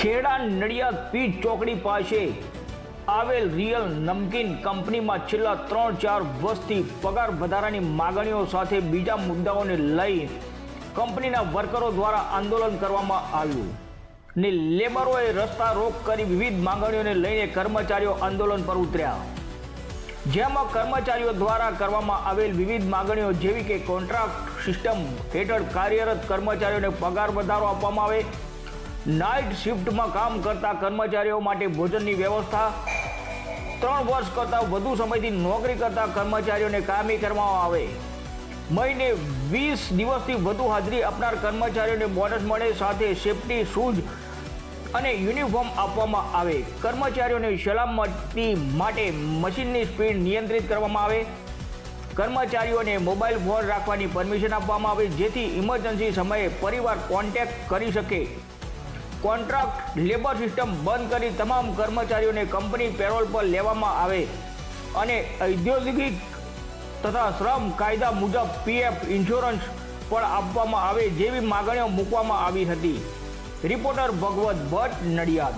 Kheda Nadiad pitch ચોકડી પાસે આવેલ રિયલ નમકીન કંપનીમાં છેલ્લા ત્રણ ચાર વર્ષથી પગાર વધારાની માગણીઓ સાથે બીજા મુદ્દાઓને લઈ કંપનીના વર્કરો દ્વારા આંદોલન કરવામાં આવ્યું. ને લેબરોએ રસ્તા રોક કરી વિવિધ માંગણીઓને લઈને કર્મચારીઓ આંદોલન પર ઉતર્યા. જેમાં કર્મચારીઓ દ્વારા કરવામાં આવેલ વિવિધ માગણીઓ જેવી કે કોન્ટ્રાક્ટ સિસ્ટમ હેઠળ કાર્યરત કર્મચારીઓને પગાર વધારો આપવામાં આવે નાઇટ શિફ્ટમાં કામ કરતા કર્મચારીઓ માટે ભોજનની વ્યવસ્થા. ત્રણ વર્ષ કરતાં વધુ સમયથી નોકરી કરતા કર્મચારીઓને કામી કરવામાં આવે. મહિને વીસ દિવસથી વધુ હાજરી આપનાર કર્મચારીઓને બોનસ મળે, સાથે સેફટી શૂઝ અને યુનિફોર્મ આપવામાં આવે. કર્મચારીઓને સલામતી માટે મશીનની સ્પીડ નિયંત્રિત કરવામાં આવે. કર્મચારીઓને મોબાઈલ ફોન રાખવાની પરમિશન આપવામાં આવે, જેથી ઇમરજન્સી સમયે પરિવાર કોન્ટેક્ટ કરી શકે. કોન્ટ્રાક્ટ લેબર સિસ્ટમ બંધ કરી તમામ કર્મચારીઓને કંપની પેરોલ પર લેવામાં આવે અને ઔદ્યોગિક તથા શ્રમ કાયદા મુજબ પીએફ ઇન્સ્યોરન્સ પણ આપવામાં આવે જેવી માગણીઓ મૂકવામાં આવી હતી. રિપોર્ટર ભગવત ભટ્ટ નડિયાદ.